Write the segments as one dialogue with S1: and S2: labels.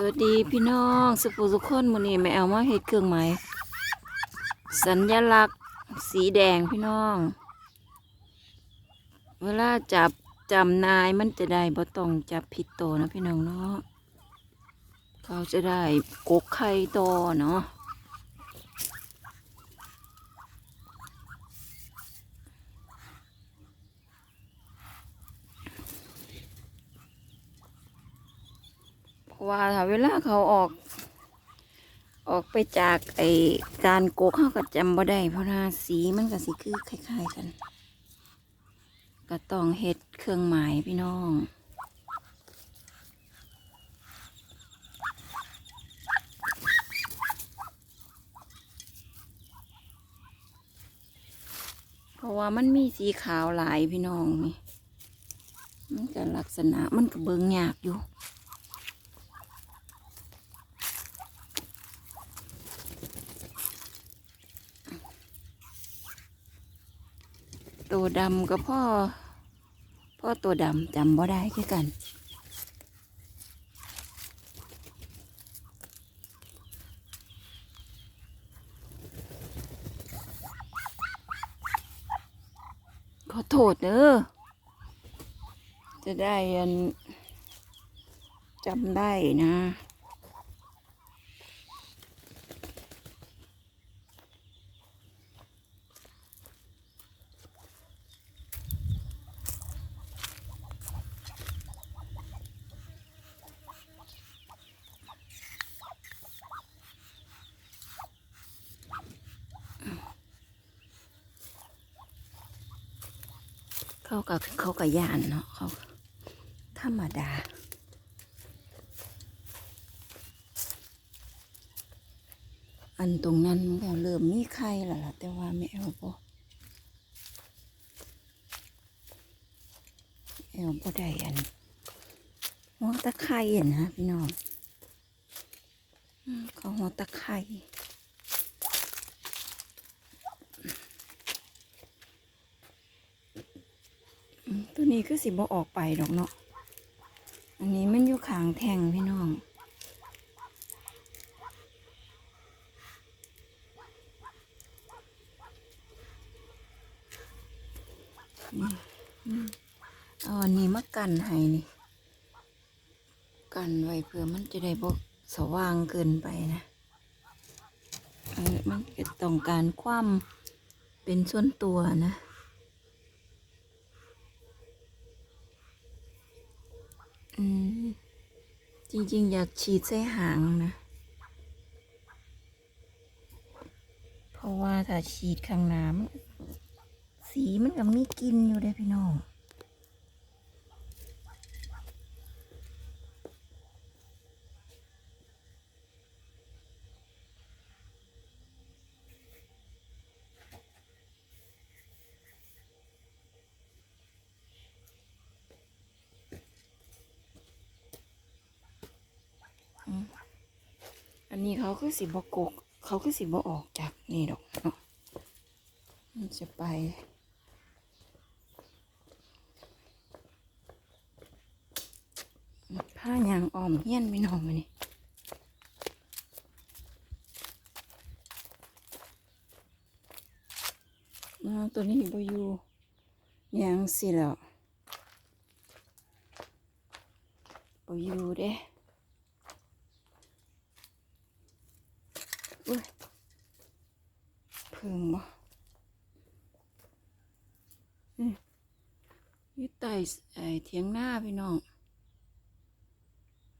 S1: สวัสดีพี่น้องสุภูสุคนมือนี้แม่เอามาเฮ็ดเครื่องหมายสัญลักษณ์สีแดงพี่น้อง เวลาจับจำนายมันจะได้บ่ต้องจับผิดโตวนะพี่น้องเนาะเขาจะได้กกไข่โตเนาะเพราะ ว่าถ้าเวลาเขาออก ออกไปจากไอการโกกเขาก็จำบ่ได้เพราะว่าสีมันก็สิคือคล้ายๆกันก็ต้องเฮ็ดเครื่องหมายพี่น้องเพราะว่ามันมีสีขาวหลายพี่น้องนี่ มันก็ลักษณะมันก็เบิงยากอยู่ ดำกับพ่อ พ่อตัวดำจำบ่ได้คือกัน ขอโทษเด้อจะได้อันจำได้นะ เขากับเขากับยานเนาะเขาธรรมดาอันตรงนั้นก็เริ่มมีไข่แล้วล่ะ แต่ว่าไม่เอาบ่เอาบ่ได้อันหัวตะไคร่อะนะพี่น้องอืมเขาหัวตะไคร่ ตัวนี้คือสิบ่ออกไปดอกเนาะ อันนี้มันอยู่ขางแทงพี่น้องนี่เอาอันนี้มากันให้นี่ กันไว้เพื่อมันจะได้บ่สว่างเกินไปนะมันก็ต้องการความเป็นส่วนตัวนะ อืม จริงๆ อยากฉีดใส่หางนะ เพราะว่าถ้าฉีดข้างน้ำสีมันก็มีกินอยู่เลยพี่น้อง นนี้เขาคือสิบกก เขาคือสิบออกจากนี่ดอกเนาะมันจะไป ผ้ายางอ้อมเฮี้ยนไม่นองมานี่ตัวนี้บอยู่ยางสิแล้วบอยู่เด้ อุ้ยเพิ่งบ่อืมอยี่ใต้ไอ้ เถียงหน้าพี่น้อง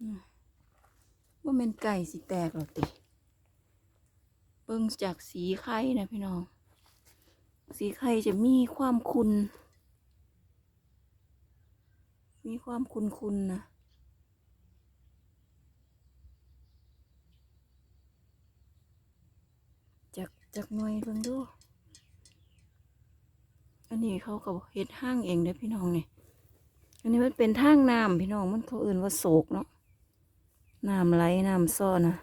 S1: อืมว่าเป็นไก่สิแตกหรอกติ เบิ่งจากสีไข่นะพี่น้อง สีไข่จะมีความคุณ มีความคุณคุณนะจากจากหน่วยเบิ่งดู อันนี้เขาก็เฮ็ดห้างเองเด้อพี่น้องเนี่ย อันนี้มันเป็นทางน้ำพี่น้องมันเขาอื่นว่าโศกเนาะน้ำไหลน้ำซ่อนะ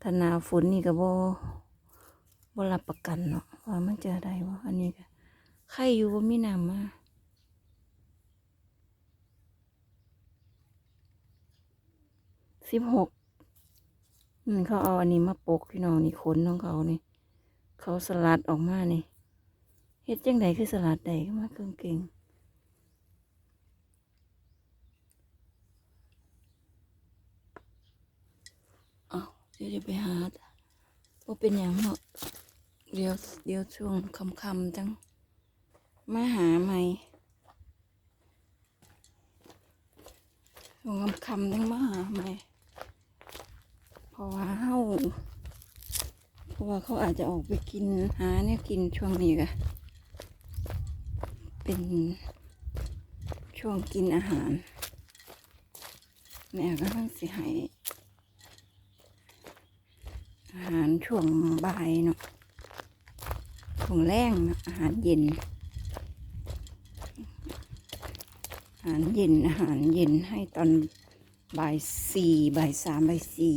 S1: ถ้าหนาฝนนี่ก็บ่บ่รับประกันเนาะว่ามันจะได้ว่าอันนี้ก็ใครอยู่ว่ามีน้ำมาสิบหกอืมเขาเอาอันนี้มาปกพี่น้องนี่ขนของเขานี่เขาสลัดออกมานี่เฮ็ดจังไดคือสลัดได้มาเก่งเก่งๆ เดี๋ยวจะไปหาว่าเป็นอย่างเนาะเดี๋ยวเดี๋ยวช่วงค่ำจัง มาหาใหม่ช่วงค่ำจังมาหาใหม่เพราะว่าเฮาเพราะว่าเขาอาจจะออกไปกินหาเนี่ยกินช่วงนี้กะเป็นช่วงกินอาหารแม่ก็ต้องสิให้ อาหารช่วงบ่ายเนาะช่วงแรงเนาะอาหารเย็น อาหารเย็นอาหารเย็นให้ตอนบ่ายสี่บ่ายสามบ่ายสี่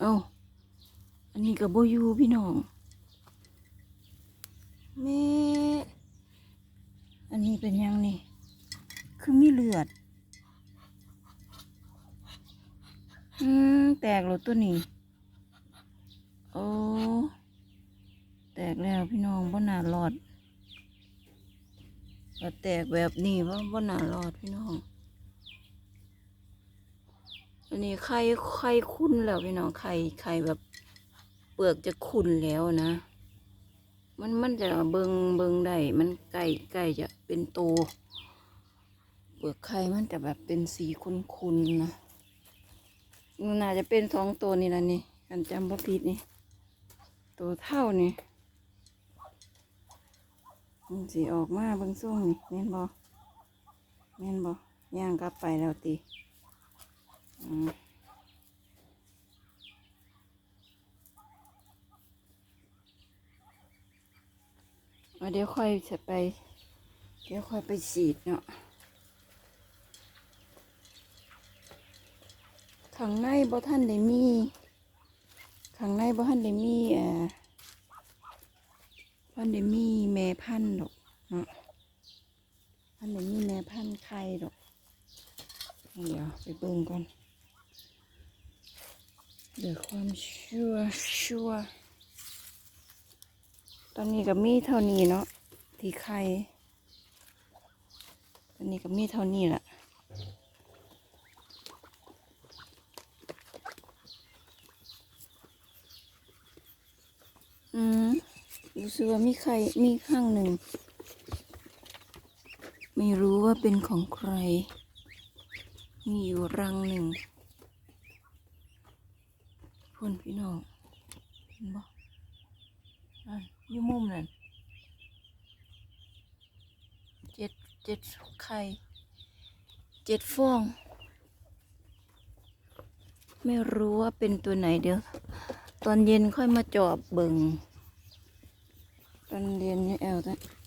S1: เอาอันนี้กับโบอยูพี่น้องแม่ อันนี้เป็นยังนี่ คือมีเลือด อืม แตกแล้วตัวนี้ โอ้ แตกแล้วพี่น้องบ่น่ารอดก็แตกแบบนี้ว่าบ่น่ารอดพี่น้อง อันนี้ไข่ไข่คุ้นแล้วพี่น้องไข่ไข่แบบเปลือกจะขุ่นแล้วนะ มันมันจะเบิงเบิงได้ มันใกล้ใกล้จะเป็นโตเปลือกไข่มันจะแบบเป็นสีคุ้นๆนะนน่าจะเป็นสองตัวนี่ละนี่กันจำบ่ผิดนี่ ตัวเท่านี่มันสีออกมาเบิ่งส่วงนี่แม่นบ่แม่นบ่ย่างกลับไปแล้วตีอืม เดี๋ยวค่อยจะไป เดี๋ยวค่อยไปฉีดเนาะข้างในบ่ท่านได้มีข้างในบ่ท่านได้มีอ่อบ่ท่านได้มีแม่พันธุ์ดอกเนาะท่านได้มีแม่พันธุ์ไข่ดอกเดี๋ยวไปเบิ่งก่อนเดี๋ยวความชัวชัว ตอนนี้ก็มีเท่านี้เนาะที่ไข่ตอนนี้ก็มีเท่านี้แหละอืมรู้สึกว่ามีไข่มีข้างหนึ่ง ไม่รู้ว่าเป็นของใคร มีอยู่รังหนึ่งพุ่นพี่น้องเห็นบ่อะ อยู่มุมนั่นเจ็ดเจ็ดไข่เจ็ดฟอง ไม่รู้ว่าเป็นตัวไหนเดี๋ยว ตอนเย็นค่อยมาจอบเบิงตอนเย็นนี่แอล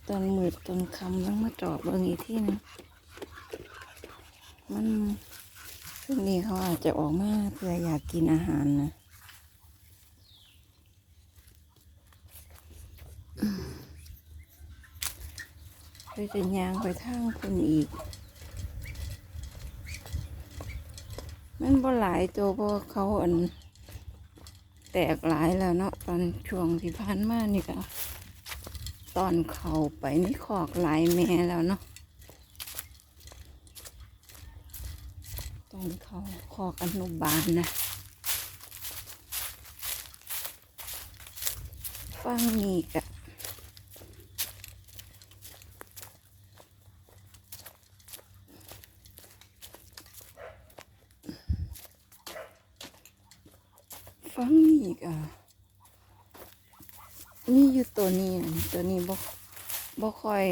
S1: ตอนมืดตอนคำต้องมาจอบเบิงอีกที่นึงมันช่วงนี้เขาอาจจะออกมาเพื่ออยากกินอาหารนะ ไปจะยางไปทางคนอีก มันบ่หลายตัวเพราะเขาอัน แตกหลายแล้วเนาะตอนช่วงที่ผ่านมานี่ก็ตอนเขาไปนี่ขอกหลายแม่แล้วเนาะตอนเขาคอกอนุบาลนะฟังนี่กะ ฟังนี่กะนี่อยู่ตัวนี้อะตัวนี้บ่บ่คอย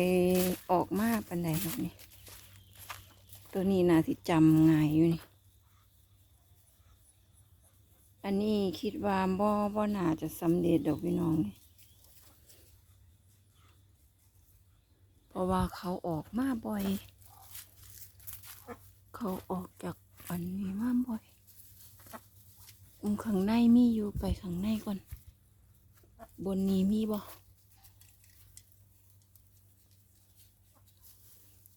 S1: ออกมาปันใดหรอกนี่ ตัวนี้นาที่จำง่ายอยู่นี่ อันนี้คิดว่าบ่บ่น่าจะสำเร็จดอกพี่น้องนี่เพราะว่าเขาออกมาบ่อย เขาออกจากอันนี้มาบ่อย อุ้มข้างในมีอยู่ไปข้างในก่อน บนนี้มีบ่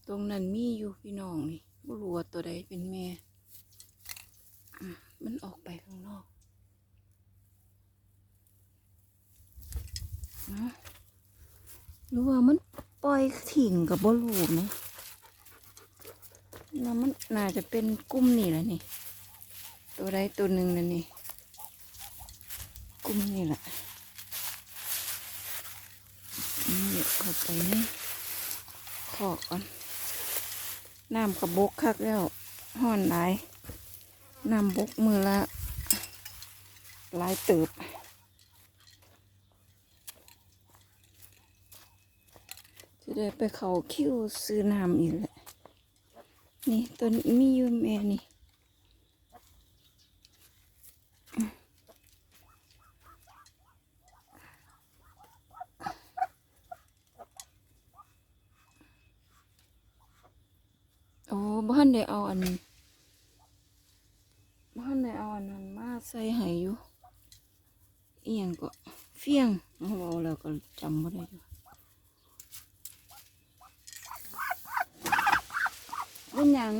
S1: ตรงนั้นมีอยู่พี่น้องนี่บ่รู้ว่าตัวใดเป็นแม่มันออกไปข้างนอกหรือว่ามันปล่อยถิ่งกับบ่รู้นะแล้วมันน่าจะเป็นกลุ่มนี่แหละนี่ ตัวใดตัวหนึ่งนั่นนี่กลุ่มนี่แหละเดี๋ยวเข้าไปนี่ขอก่อน น้ำกระบกคักแล้วห่อนหลายน้ำบกมือละหลายเติบจะได้ไปเขาคิวซื้อน้ำอีกแหละนี่ตัวนี้มีอยู่แม่นี่ โอ้บ้านได้เอาอันบ้านได้เอันนั้นมาใส่ให้อยู่เอียงก็เฟี้ยงเอาเว้าแล้วก็จำไม่ได้อยู่เป็นยัง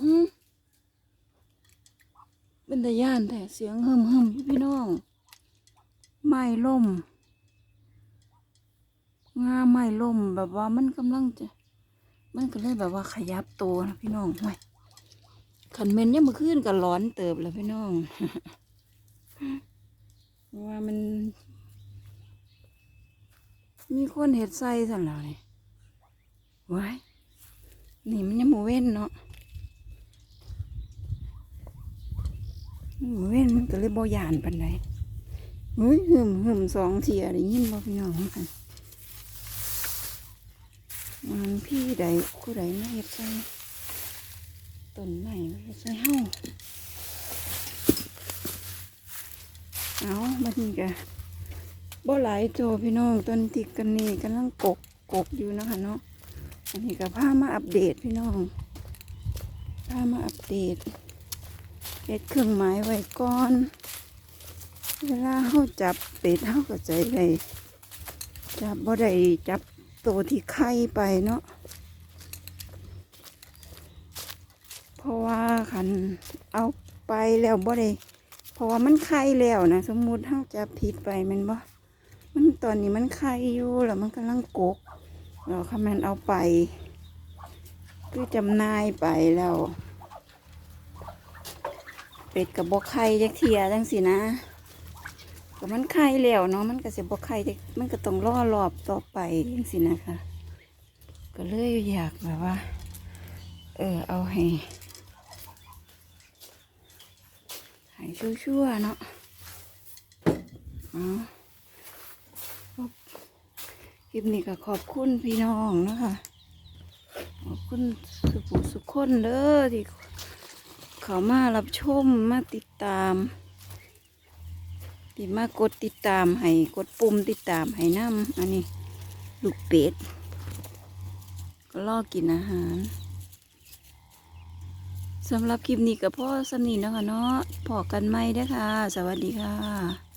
S1: อืมเป็นตาย่านแต่เสียงหึมหึมอยู่พี่น้องไม้ล่ม งาไม้ล่มแบบว่ามันกำลังจะ มันก็เลยแบบว่าขยับตัวนะพี่น้องห่วย ขันเมนเนี่ยมมาขึ้นก็ร้อนเติบแล้วพี่น้องว่ามัน มีคนเห็ดไส้สั่นแล้วนี่ไว้ายนี่มันยังโมเว้นเนาะหมูเว้นมันก็เลยบ่ยานปันไดเฮ้ยหึมหึมสองเทียได้ยินบ่พี่น้องค่ะมันพี่ใดผู้ใดมาเฮ็ดใส่ ต้นไม้มาเฮ็ดใส่เฮาเอาบันี้กะบ่หลายโจพี่น้องต้นติกกันนี่กำลังกกกกอยู่นะคะเนาะอันนี้ก็พามาอัปเดตพี่น้องพามาอัปเดตเฮ็ดเครื่องหมายไว้ก่อน เวลาเฮาจับเป็ดเฮาก็ใจได้จับบ่ได้จับตัวที่ไข่ไปเนาะ เพราะว่าคันเอาไปแล้วบ่ได้เพราะว่ามันไข่แล้วนะสมมุติเฮาจับผิดไปมันบ่มันตอนนี้มันไข่อยู่แล้วมันกำลังกกแล้วคันมันเอาไป คือจำนายไปแล้ว เป็ดกับบ่ไข่จักเทียจังสินะก็มันไข่แล้วเนาะมันก็เสิบ่ไข่แต่มันก็ต้องรอรอบต่อไปจังสินะคะ ก็เลยอยากแบบว่า เออเอาให้ ให้ชั่วๆเนาะเอคลิปนี้ก็ขอบคุณพี่น้องนะคะขอบคุณสุขุสุขคนเด้อที่เขามารับชมมาติดตามที่มากดติดตามให้กดปุ่มติดตามให้น้ำอันนี้ ลูกเป็ดก็ลอกกินอาหาร สำหรับคลิปนี้กับพ่อสนิทนะคะเนาะพอกันไหมเด้ค่ะ สวัสดีค่ะ